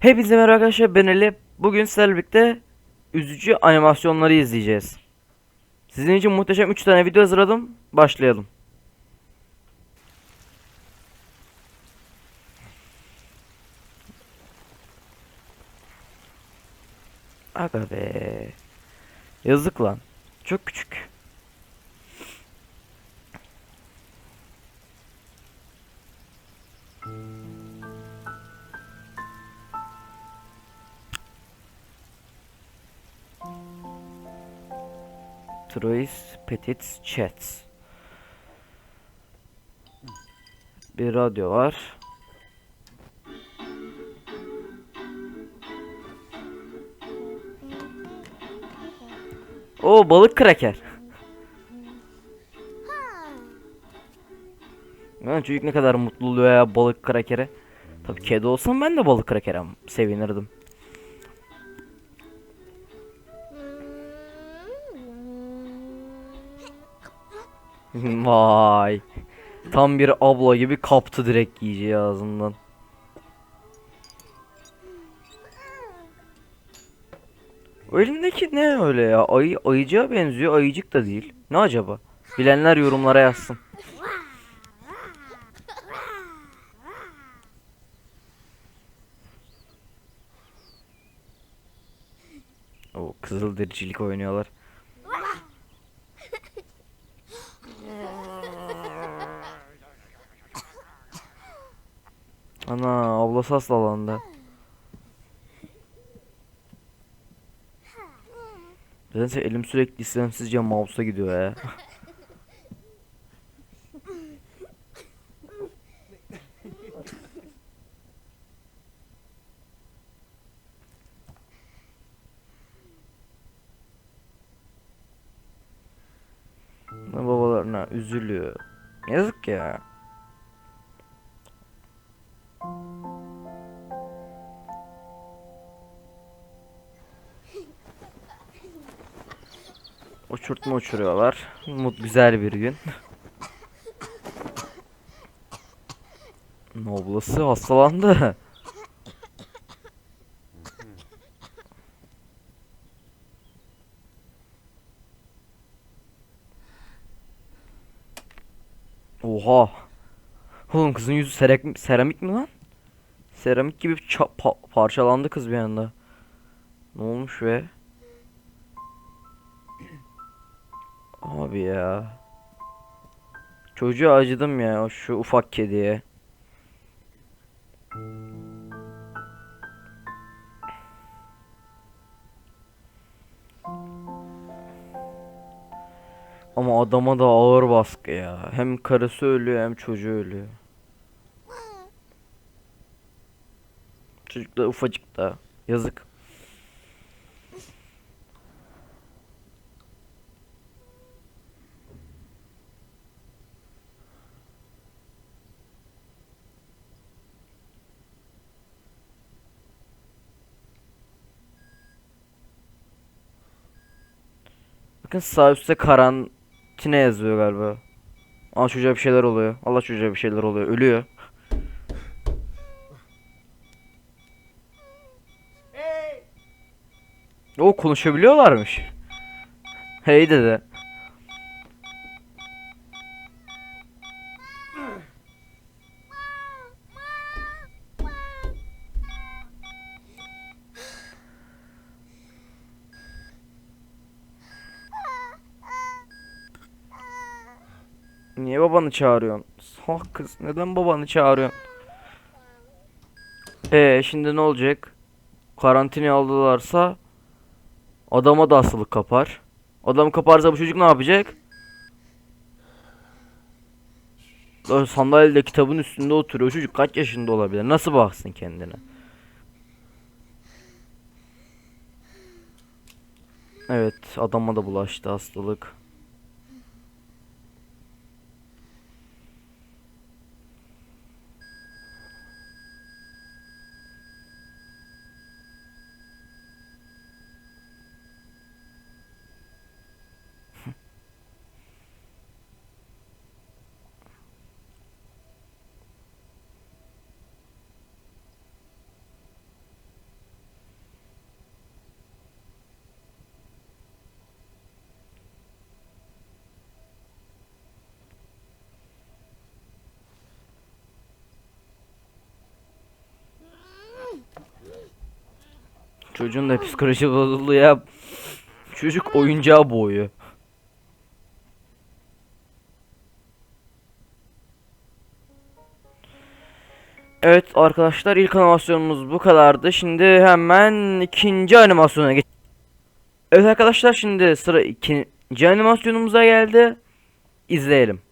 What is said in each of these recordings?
Hepinize merhaba arkadaşlar ben Ali. Bugün sizlerle birlikte üzücü animasyonları izleyeceğiz. Sizin için muhteşem 3 tane video hazırladım. Başlayalım. Aga be. Yazık lan. Çok küçük. Trois Petits Chats. Bir radyo var. O balık kraker. Lan çocuk ne kadar mutlu oluyor ya balık krakere. Tabii kedi olsam ben de balık krakere sevinirdim. Vay. Tam bir abla gibi kaptı direkt yiyeceği ağzından. O elindeki ne öyle ya? Ayı, ayıcığa benziyor. Ayıcık da değil. Ne acaba? Bilenler yorumlara yazsın. O kızıldericilik oynuyorlar. Ana ablası hastalandı. Nedense elim sürekli istemsizce mouse'a gidiyor ya. Uçurtma uçuruyorlar. Mut güzel bir gün. Noblası hastalandı. Oha. Oğlum kızın yüzü seramik, seramik mi lan? Seramik gibi pa- parçalandı kız bir anda. Ne olmuş be? Abi ya. Çocuğa acıdım ya şu ufak kediye. Ama adama da ağır baskı ya. Hem karısı ölüyor hem çocuğu ölüyor. Çocuk da ufacık da. Yazık. Bakın sağ üstte karantina yazıyor galiba. Aa çocuğa bir şeyler oluyor. Allah çocuğa bir şeyler oluyor. Ölüyor. O konuşabiliyorlarmış. Hey dedi. Niye babanı çağırıyorsun? Ah kız neden babanı çağırıyorsun? Ee şimdi ne olacak? Karantinaya aldılarsa adama da hastalık kapar. Adam kaparsa bu çocuk ne yapacak? Sandalyede kitabın üstünde oturuyor. Çocuk kaç yaşında olabilir? Nasıl baksın kendine? Evet, adama da bulaştı hastalık. Çocuğun da psikoloji bozuldu ya. Çocuk oyuncağı boğuyor. Evet arkadaşlar ilk animasyonumuz bu kadardı. Şimdi hemen ikinci animasyona geç. Evet arkadaşlar şimdi sıra ikinci animasyonumuza geldi. İzleyelim.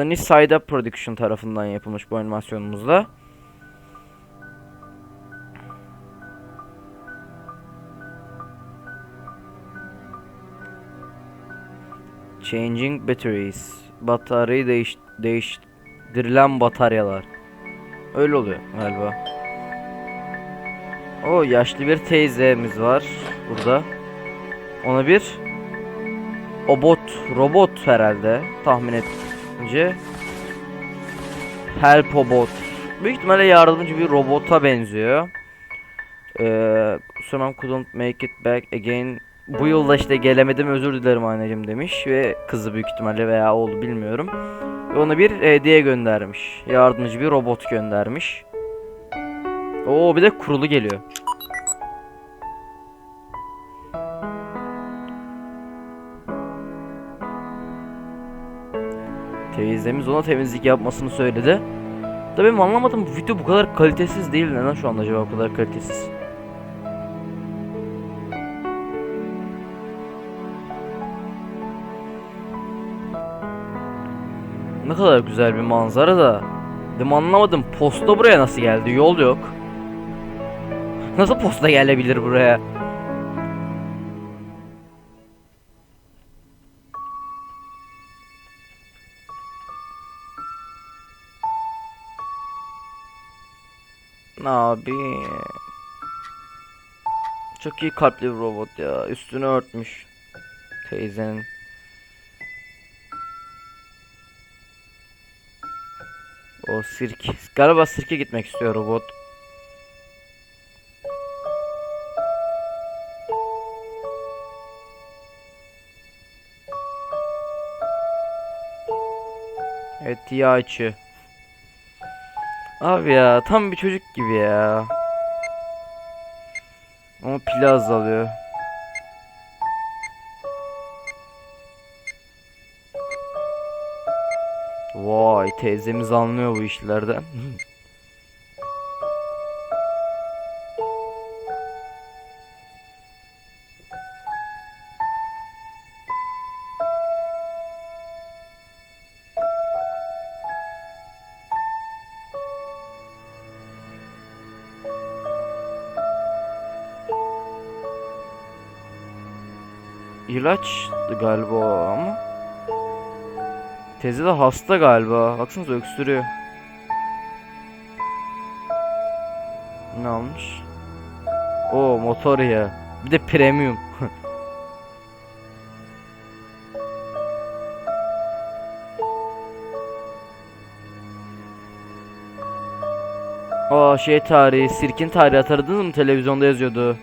Sunny Side Up Production tarafından yapılmış bu animasyonumuzda. Changing batteries. Bataryayı değiş değiştirilen bataryalar. Öyle oluyor galiba. O yaşlı bir teyzemiz var burada. Ona bir obot, robot herhalde tahmin ettiğince. Help obot. Büyük ihtimalle yardımcı bir robota benziyor. Ee, Sonam couldn't make it back again. Bu yılda işte gelemedim özür dilerim anneciğim demiş ve kızı büyük ihtimalle veya oğlu bilmiyorum. Ve ona bir hediye göndermiş. Yardımcı bir robot göndermiş. Oo bir de kurulu geliyor. Teyzemiz ona temizlik yapmasını söyledi. Tabii benim anlamadım bu video bu kadar kalitesiz değil. Neden şu anda acaba bu kadar kalitesiz? Ne kadar güzel bir manzara da. Dedim anlamadım posta buraya nasıl geldi? Yol yok. Nasıl posta gelebilir buraya? Abi. Çok iyi kalpli bir robot ya. Üstünü örtmüş. Teyzenin. O sirk. Galiba sirke gitmek istiyor robot. Evet yağçı. Abi ya tam bir çocuk gibi ya. Ama pili azalıyor. Vay teyzemiz anlıyor bu işlerden. İlaçtı galiba o ama. Teyze de hasta galiba. Baksanıza öksürüyor. Ne almış? O motor ya. Bir de premium. Aa şey tarihi, sirkin tarihi hatırladınız mı? Televizyonda yazıyordu.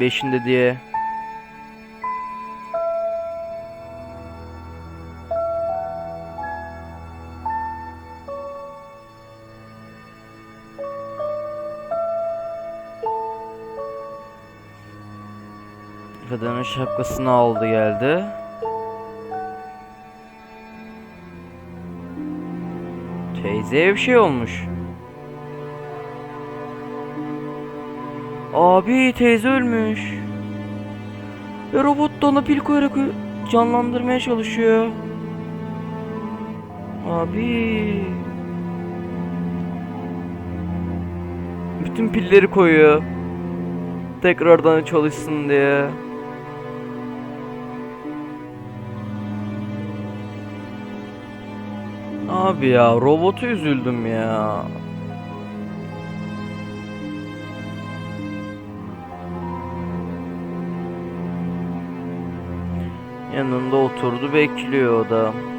Beşinde diye. Kadının şapkasını aldı geldi. Teyzeye bir şey olmuş. Abi teyze ölmüş. Ve robot da ona pil koyarak canlandırmaya çalışıyor. Abi. Bütün pilleri koyuyor. Tekrardan çalışsın diye. Abi ya robotu üzüldüm ya. Yanında oturdu bekliyor o.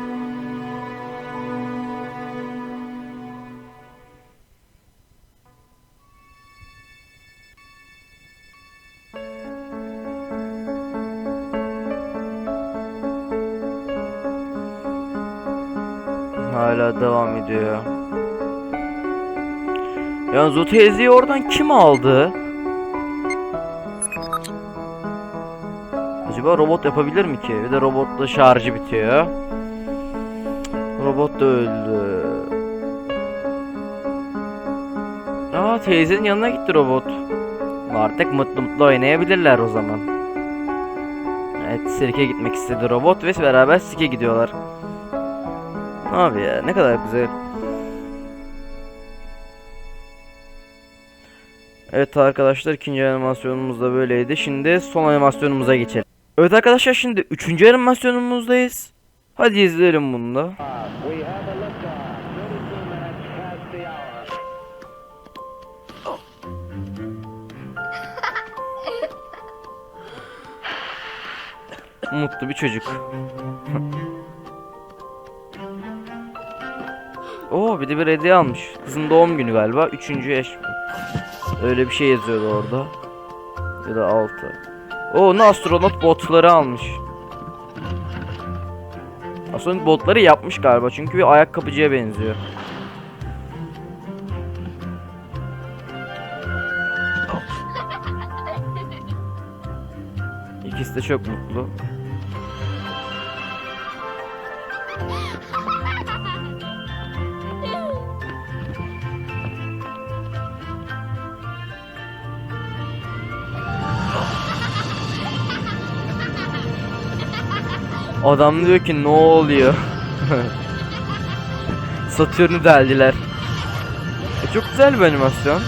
hala devam ediyor. Yalnız o teyzeyi oradan kim aldı? Acaba robot yapabilir mi ki? Bir de robotla şarjı bitiyor. Robot da öldü. Aa teyzenin yanına gitti robot. Artık mutlu mutlu oynayabilirler o zaman. Evet sirke gitmek istedi robot ve beraber sirke gidiyorlar. Abi ya ne kadar güzel. Evet arkadaşlar ikinci animasyonumuz da böyleydi. Şimdi son animasyonumuza geçelim. Evet arkadaşlar şimdi üçüncü animasyonumuzdayız. Hadi izleyelim bunu da. We have a liftoff. 32 minutes past the hour. Mutlu bir çocuk. Oo bir de bir hediye almış. Kızın doğum günü galiba. Üçüncü yaş. Öyle bir şey yazıyordu orada. Ya da altı. Oo ne astronot botları almış. Astronot botları yapmış galiba çünkü bir ayakkabıcıya benziyor. İkisi de çok mutlu. Adam diyor ki ne oluyor? Satürn'ü deldiler. E, çok güzel bir animasyon.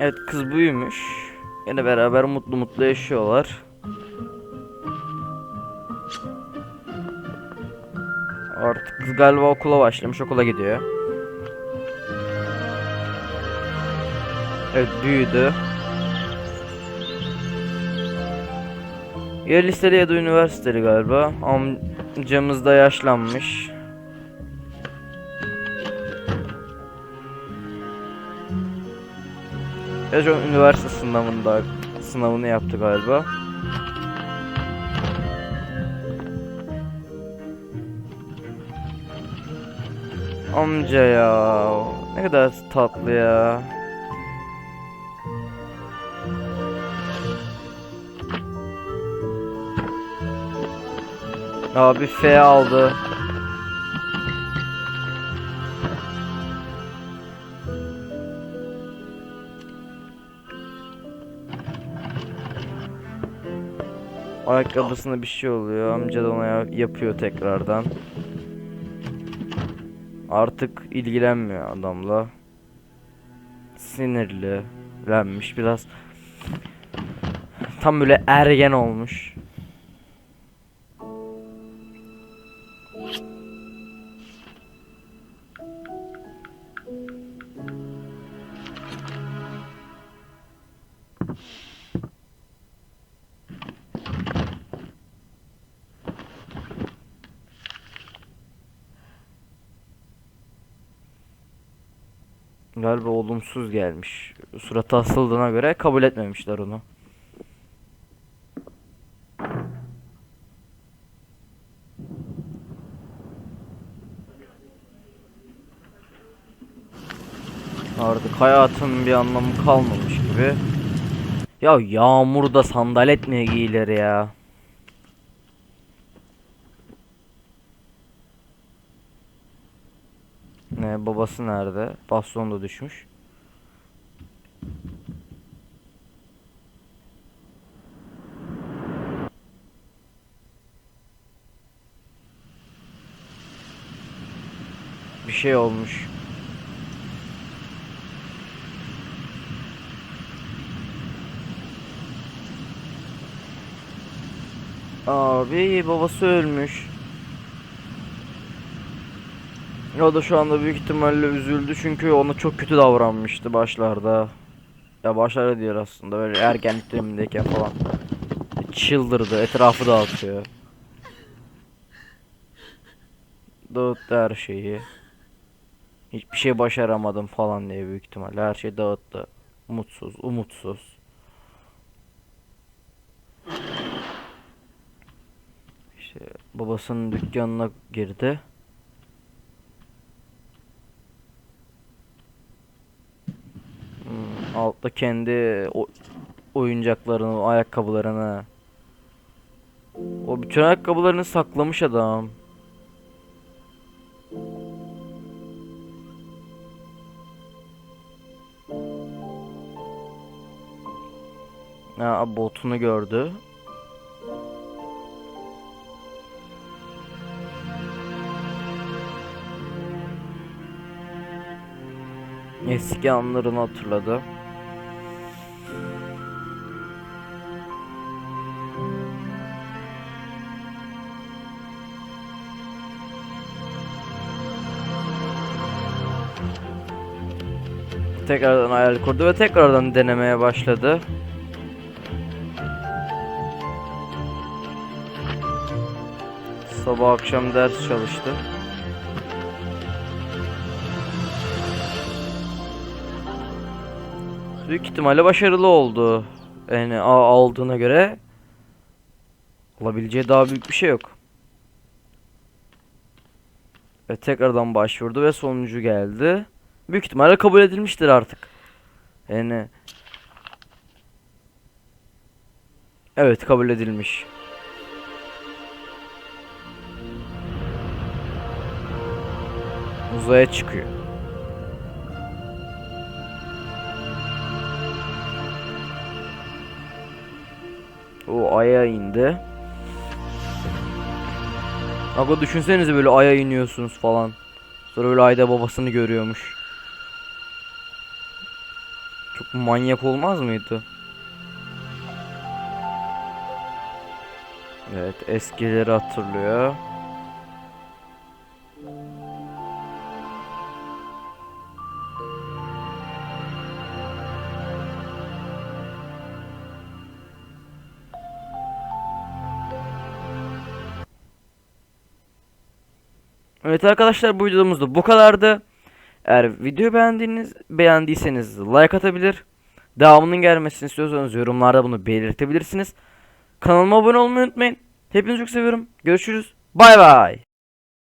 Evet kız büyümüş. Yine beraber mutlu mutlu yaşıyorlar. Artık kız galiba okula başlamış, okula gidiyor. Evet büyüdü. Ya liseli ya da üniversiteli galiba. Amcamız da yaşlanmış. Ya şu üniversite sınavında sınavını yaptı galiba. Amca ya. Ne kadar tatlı ya. Abi F aldı. Ayakkabısına bir şey oluyor. Amca da ona ya- yapıyor tekrardan. Artık ilgilenmiyor adamla. Sinirlilenmiş biraz. Tam böyle ergen olmuş. Galiba olumsuz gelmiş. Suratı asıldığına göre kabul etmemişler onu. Artık hayatın bir anlamı kalmamış gibi. Ya yağmurda sandalet mi giyilir ya? Ne babası nerede? Baston da düşmüş. Bir şey olmuş. Abi babası ölmüş. O da şu anda büyük ihtimalle üzüldü çünkü ona çok kötü davranmıştı başlarda. Ya başlarda diyor aslında böyle ergenlik dönemindeyken falan. çıldırdı. Etrafı dağıtıyor. Dağıttı her şeyi. Hiçbir şey başaramadım falan diye büyük ihtimalle. Her şeyi dağıttı. Mutsuz, umutsuz. İşte babasının dükkanına girdi. Hmm, altta kendi oyuncaklarını, ayakkabılarını. O bütün ayakkabılarını saklamış adam. Ha, botunu gördü. Eski anlarını hatırladı. Tekrardan hayal kurdu ve tekrardan denemeye başladı. Sabah akşam ders çalıştı. Büyük ihtimalle başarılı oldu. Yani A aldığına göre olabileceği daha büyük bir şey yok. Ve tekrardan başvurdu ve sonucu geldi. Büyük ihtimalle kabul edilmiştir artık. Yani Evet kabul edilmiş. Uzaya çıkıyor. O aya indi. Aga düşünsenize böyle aya iniyorsunuz falan. Sonra böyle ayda babasını görüyormuş. Manyak olmaz mıydı? Evet eskileri hatırlıyor. Evet arkadaşlar bu videomuz da bu kadardı. Eğer video beğendiğiniz beğendiyseniz like atabilir. Devamının gelmesini istiyorsanız yorumlarda bunu belirtebilirsiniz. Kanalıma abone olmayı unutmayın. Hepinizi çok seviyorum. Görüşürüz. Bay bay.